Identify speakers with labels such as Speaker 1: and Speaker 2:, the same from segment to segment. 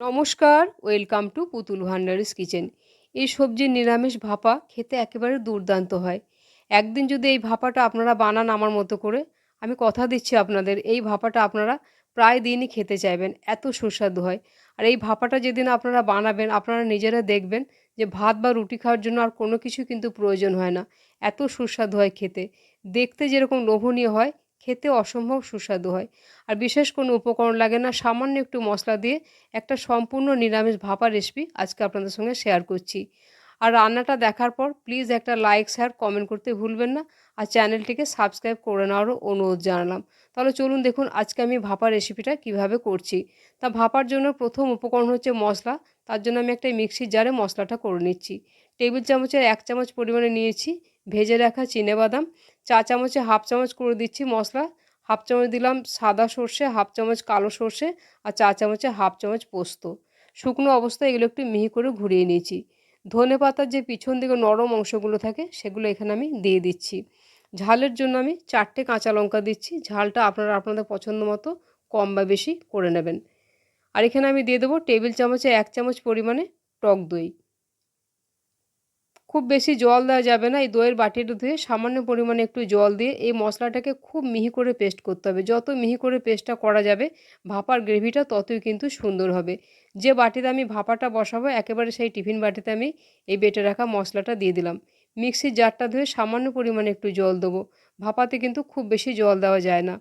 Speaker 1: নমস্কার, welcome to পুতুল ভান্ডারিস kitchen. এই সবজির নিরামিষ ভাপা খেতে একেবারে দুর্দান্ত হয়। একদিন যদি এই ভাপাটা আপনারা বানান আমার মতো করে, আমি কথা দিচ্ছি আপনাদের, এই ভাপাটা আপনারা প্রায় দিনই খেতে চাইবেন, এত সুস্বাদু হয়। আর এই ভাপাটা যেদিন আপনারা বানাবেন, আপনারা নিজেরা দেখবেন যে ভাত বা রুটি খাওয়ার জন্য আর কোনো কিছু কিন্তু প্রয়োজন হয় না। এত সুস্বাদু হয় খেতে। দেখতে যেরকম লোভনীয় হয় খেতে অসম্ভব সুস্বাদু হয়। আর বিশেষ কোনো উপকরণ লাগে না, সামান্য একটু মশলা দিয়ে একটা সম্পূর্ণ নিরামিষ ভাপা রেসিপি আজকে আপনাদের সঙ্গে শেয়ার করছি। আর রান্নাটা দেখার পর প্লিজ একটা লাইক শেয়ার কমেন্ট করতে ভুলবেন না। আর চ্যানেলটিকে সাবস্ক্রাইব করে নেওয়ারও অনুরোধ জানালাম। তাহলে চলুন দেখুন আজকে আমি ভাপা রেসিপিটা কীভাবে করছি। তা ভাপার জন্য প্রথম উপকরণ হচ্ছে মশলা, তার জন্য আমি একটা মিক্সির জারে মশলাটা করে নিচ্ছি। টেবিল চামচের এক চামচ পরিমাণে নিয়েছি। ভেজে রাখা বাদাম চা চামচে হাফ চামচ করে দিচ্ছি মশলা, হাফ চামচ দিলাম সাদা সর্ষে, হাফ চামচ কালো সর্ষে আর চা চামচে হাফ চামচ পোস্ত। শুকনো অবস্থায় এগুলো একটু মিহি করে ঘুরিয়ে নিয়েছি। ধনে পাতার যে পিছন দিকে নরম অংশগুলো থাকে, সেগুলো এখানে আমি দিয়ে দিচ্ছি। ঝালের জন্য আমি চারটে কাঁচা লঙ্কা দিচ্ছি। ঝালটা আপনারা আপনাদের পছন্দ মতো কম বা বেশি করে নেবেন। আর এখানে আমি দিয়ে দেবো টেবিল চামচে এক চামচ পরিমাণে টক দই। খুব বেশি জল দেওয়া যাবে না। এই দইয়ের বাটিটা ধুয়ে সামান্য পরিমাণে একটু জল দিয়ে এই মশলাটাকে খুব মিহি করে পেস্ট করতে হবে। যত মিহি করে পেস্টটা করা যাবে, ভাপার গ্রেভিটা ততই কিন্তু সুন্দর হবে। যে বাটিতে আমি ভাপাটা বসাবো, একেবারে সেই টিফিন বাটিতে আমি এই বেটে রাখা মশলাটা দিয়ে দিলাম। মিক্সির জারটা ধুয়ে সামান্য পরিমাণে একটু জল দেবো। ভাপাতে কিন্তু খুব বেশি জল দেওয়া যায় না।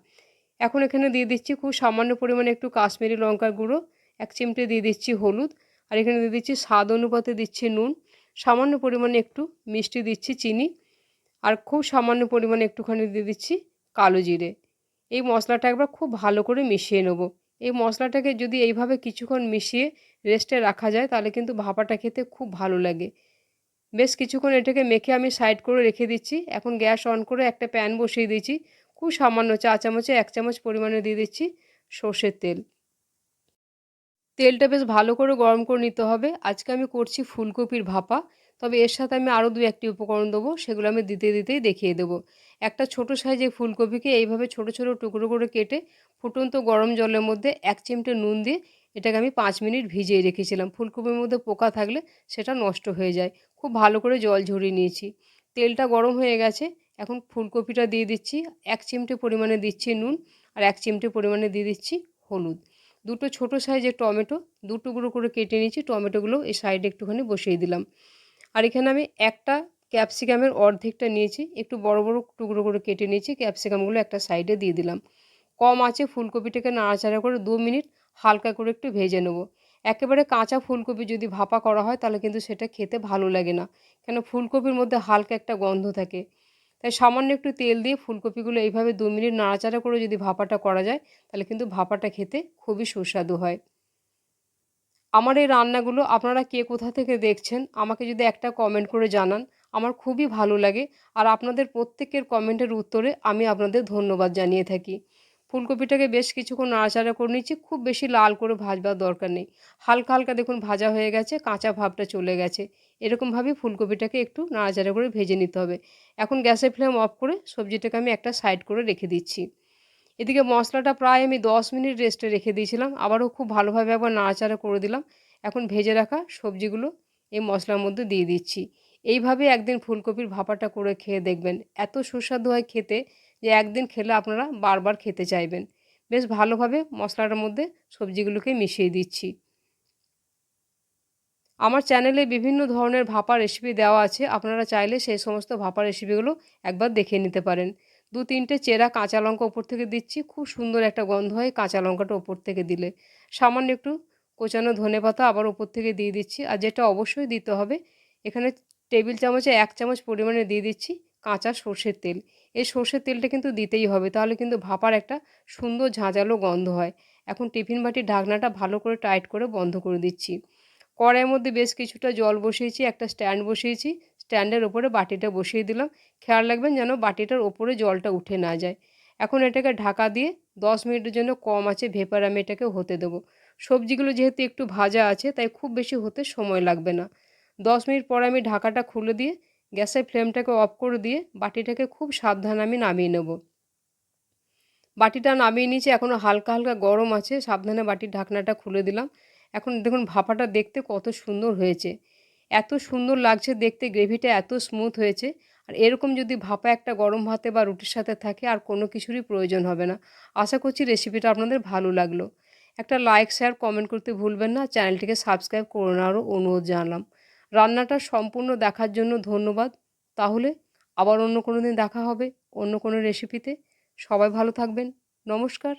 Speaker 1: এখন এখানে দিয়ে দিচ্ছি খুব সামান্য পরিমাণে একটু কাশ্মীরি লঙ্কার গুঁড়ো, এক চিমটে দিয়ে দিচ্ছি হলুদ, আর এখানে দিয়ে দিচ্ছি স্বাদ অনুপাতে দিচ্ছি নুন। সামান্য পরিমাণে একটু মিষ্টি দিচ্ছি, চিনি, আর খুব সামান্য পরিমাণে একটুখানি দিয়ে দিচ্ছি কালো জিরে। এই মশলাটা একবার খুব ভালো করে মিশিয়ে নেব। এই মশলাটাকে যদি এইভাবে কিছুক্ষণ মিশিয়ে রেস্টে রাখা যায়, তাহলে কিন্তু ভাপাটা খেতে খুব ভালো লাগে। বেশ কিছুক্ষণ এটাকে মেখে আমি সাইড করে রেখে দিচ্ছি। এখন গ্যাস অন করে একটা প্যান বসিয়ে দিচ্ছি খুব সামান্য চা চামচে এক চামচ পরিমাণে দিয়ে দিচ্ছি সর্ষের তেল। তেলটা বেশ ভালো করে গরম করে নিতে হবে। আজকে আমি করছি ফুলকপির ভাপা। তবে এর সাথে আমি আরও দু একটি উপকরণ দেবো, সেগুলো আমি দিতে দিতেই দেখিয়ে দেবো। একটা ছোট সাইজের ফুলকপিকে এইভাবে ছোট ছোট টুকরো করে কেটে ফুটন্ত গরম জলের মধ্যে এক চিমটে নুন দিয়ে এটাকে আমি পাঁচ মিনিট ভিজিয়ে রেখেছিলাম। ফুলকপির মধ্যে পোকা থাকলে সেটা নষ্ট হয়ে যায়। খুব ভালো করে জল ঝরিয়ে নিয়েছি। তেলটা গরম হয়ে গেছে। এখন ফুলকপিটা দিয়ে দিচ্ছি। এক চিমটে পরিমাণে দিচ্ছি নুন আর এক চিমটে পরিমাণে দিয়ে দিচ্ছি হলুদ। দুটো ছোট সাইজের টমেটো, দু টুকরো করে কেটে নিয়েছি, টমেটোগুলো এই সাইডে একটুখানি বসিয়ে দিলাম। আর এখানে আমি একটা ক্যাপসিকামের অর্ধেকটা নিয়েছি, একটু বড় বড় টুকরো করে কেটে নিয়েছি, ক্যাপসিকামগুলো একটা সাইডে দিয়ে দিলাম। কম আছে ফুলকপিটাকে নাড়াচাড়া করে দু মিনিট হালকা করে একটু ভেজে নেব। একেবারে কাঁচা ফুলকপি যদি ভাপা করা হয়, তাহলে কিন্তু সেটা খেতে ভালো লাগে না। কেন, ফুলকপির মধ্যে হালকা একটা গন্ধ থাকে। তাই সামান্য একটু তেল দিয়ে ফুলকপিগুলো এইভাবে দু মিনিট নাড়াচাড়া করে যদি ভাপাটা করা যায়, তাহলে কিন্তু ভাপাটা খেতে খুবই সুস্বাদু হয়। আমার এই রান্নাগুলো আপনারা কে কোথা থেকে দেখছেন, আমাকে যদি একটা কমেন্ট করে জানান, আমার খুবই ভালো লাগে। আর আপনাদের প্রত্যেকের কমেন্টের উত্তরে আমি আপনাদের ধন্যবাদ জানিয়ে থাকি। ফুলকপিটাকে বেশ কিছুক্ষণ নাড়াচাড়া করে নিচ্ছি, খুব বেশি লাল করে ভাজবার দরকার নেই। হালকা হালকা দেখুন ভাজা হয়ে গেছে, কাঁচা ভাবটা চলে গেছে। এরকমভাবেই ফুলকপিটাকে একটু নাড়াচাড়া করে ভেজে নিতে হবে। এখন গ্যাসের ফ্লেম অফ করে সবজিটাকে আমি একটা সাইড করে রেখে দিচ্ছি। এদিকে মশলাটা প্রায় আমি দশ মিনিট রেস্টে রেখে দিয়েছিলাম, আবারও খুব ভালোভাবে একবার নাড়াচাড়া করে দিলাম। এখন ভেজে রাখা সবজিগুলো এই মশলার মধ্যে দিয়ে দিচ্ছি। এইভাবে একদিন ফুলকপির ভাপাটা করে খেয়ে দেখবেন, এত সুস্বাদু হয় খেতে। যে একদিন খেলে আপনারা বারবার খেতে চাইবেন। বেশ ভালোভাবে মশলাটার মধ্যে সবজিগুলোকে মিশিয়ে দিচ্ছি। আমার চ্যানেলে বিভিন্ন ধরনের ভাপা রেসিপি দেওয়া আছে, আপনারা চাইলে সেই সমস্ত ভাপা রেসিপিগুলো একবার দেখে নিতে পারেন। দু তিনটে চেরা কাঁচা লঙ্কা ওপর থেকে দিচ্ছি, খুব সুন্দর একটা গন্ধ হয় কাঁচা লঙ্কাটা ওপর থেকে দিলে। সামান্য একটু কোচানো ধনে পাতা আবার ওপর থেকে দিয়ে দিচ্ছি, আর যেটা অবশ্যই দিতে হবে, এখানে টেবিল চামচে এক চামচ পরিমাণে দিয়ে দিচ্ছি কাঁচা সর্ষের তেল। এই সর্ষের তেলটা কিন্তু দিতেই হবে। তাহলে কিন্তু ভাপার একটা সুন্দর ঝাঁঝালো গন্ধ হয়। এখন টিফিন বাটির ঢাকনাটা ভালো করে টাইট করে বন্ধ করে দিচ্ছি। কড়াইয়ের মধ্যে বেশ কিছুটা জল বসিয়েছি, একটা স্ট্যান্ড বসিয়েছি। স্ট্যান্ডের ওপরে বাটিটা বসিয়ে দিলাম। খেয়াল রাখবেন যেন বাটিটার ওপরে জলটা উঠে না যায়। এখন এটাকে ঢাকা দিয়ে দশ মিনিটের জন্য কম আছে ভেপার আমি এটাকে হতে দেবো। সবজিগুলো যেহেতু একটু ভাজা আছে, তাই খুব বেশি হতে সময় লাগবে না। দশ মিনিট পরে আমি ঢাকাটা খুলে দিয়ে গ্যাসের ফ্লেমটাকে অফ করে দিয়ে বাটিটাকে খুব সাবধানে আমি নামিয়ে নেব। বাটিটা নামিয়ে নিয়েছি, এখনও হালকা হালকা গরম আছে, সাবধানে বাটির ঢাকনাটা খুলে দিলাম। এখন দেখুন ভাপাটা দেখতে কত সুন্দর হয়েছে। এত সুন্দর লাগছে দেখতে, গ্রেভিটা এত স্মুথ হয়েছে। আর এরকম যদি ভাপা একটা গরম ভাতে বা রুটির সাথে থাকে, আর কোনো কিছুরই প্রয়োজন হবে না। আশা করছি রেসিপিটা আপনাদের ভালো লাগল। একটা লাইক, শেয়ার, কমেন্ট করতে ভুলবেন না। চ্যানেলটিকে সাবস্ক্রাইব করে নেওয়ারও অনুরোধ জানালাম। রান্নাটা সম্পূর্ণ দেখার জন্য ধন্যবাদ। তাহলে আবার অন্য কোনো দিন দেখা হবে, অন্য কোনো রেসিপিতে সবাই ভালো থাকবেন। নমস্কার।